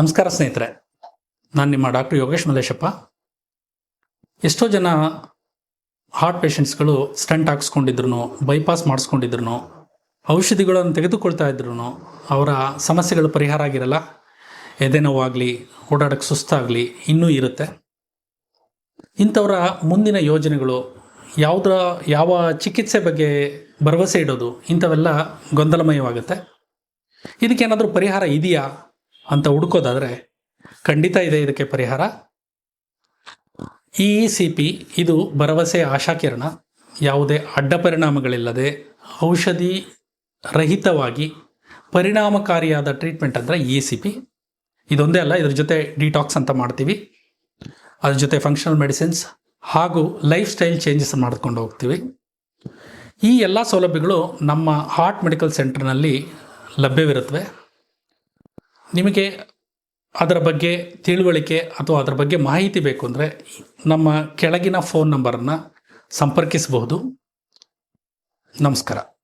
ನಮಸ್ಕಾರ ಸ್ನೇಹಿತರೆ. ನಾನು ನಿಮ್ಮ ಡಾಕ್ಟರ್ ಯೋಗೇಶ್ ಮಲ್ಲೇಶಪ್ಪ. ಎಷ್ಟೋ ಜನ ಹಾರ್ಟ್ ಪೇಷಂಟ್ಸ್ಗಳು ಸ್ಟಂಟ್ ಹಾಕ್ಸ್ಕೊಂಡಿದ್ರು ಬೈಪಾಸ್ ಮಾಡಿಸ್ಕೊಂಡಿದ್ರು ಔಷಧಿಗಳನ್ನು ತೆಗೆದುಕೊಳ್ತಾ ಇದ್ರು ಅವರ ಸಮಸ್ಯೆಗಳು ಪರಿಹಾರ ಆಗಿರಲ್ಲ, ಎದೆ ನೋವಾಗಲಿ ಓಡಾಡೋಕ್ಕೆ ಸುಸ್ತಾಗಲಿ, ಇನ್ನೂ ಇರುತ್ತೆ. ಇಂಥವರ ಮುಂದಿನ ಯೋಜನೆಗಳು ಯಾವುದರ, ಯಾವ ಚಿಕಿತ್ಸೆ ಬಗ್ಗೆ ಭರವಸೆ ಇಡೋದು, ಇಂಥವೆಲ್ಲ ಗೊಂದಲಮಯವಾಗುತ್ತೆ. ಇದಕ್ಕೇನಾದರೂ ಪರಿಹಾರ ಇದೆಯಾ? ಅಂತ ಹುಡುಕೋದಾದರೆ ಖಂಡಿತ ಇದೆ ಇದಕ್ಕೆ ಪರಿಹಾರ. ಇ ಸಿ ಪಿ ಇದು ಭರವಸೆ ಆಶಾಕಿರಣ. ಯಾವುದೇ ಅಡ್ಡ ಪರಿಣಾಮಗಳಿಲ್ಲದೆ ಔಷಧಿ ರಹಿತವಾಗಿ ಪರಿಣಾಮಕಾರಿಯಾದ ಟ್ರೀಟ್ಮೆಂಟ್ ಅಂದರೆ ಇ ಸಿ ಪಿ. ಇದೊಂದೇ ಅಲ್ಲ, ಇದ್ರ ಜೊತೆ ಡಿಟಾಕ್ಸ್ ಅಂತ ಮಾಡ್ತೀವಿ. ಅದ್ರ ಜೊತೆ ಫಂಕ್ಷನಲ್ ಮೆಡಿಸಿನ್ಸ್ ಹಾಗೂ ಲೈಫ್ ಸ್ಟೈಲ್ ಚೇಂಜಸ್ ಮಾಡ್ಕೊಂಡು ಹೋಗ್ತೀವಿ. ಈ ಎಲ್ಲ ಸೌಲಭ್ಯಗಳು ನಮ್ಮ ಹಾರ್ಟ್ ಮೆಡಿಕಲ್ ಸೆಂಟರ್ನಲ್ಲಿ ಲಭ್ಯವಿರುತ್ತವೆ. ನಿಮಗೆ ಅದರ ಬಗ್ಗೆ ತಿಳುವಳಿಕೆ ಅಥವಾ ಅದರ ಬಗ್ಗೆ ಮಾಹಿತಿ ಬೇಕು ಅಂದರೆ ನಮ್ಮ ಕೆಳಗಿನ ಫೋನ್ ನಂಬರನ್ನು ಸಂಪರ್ಕಿಸಬಹುದು. ನಮಸ್ಕಾರ.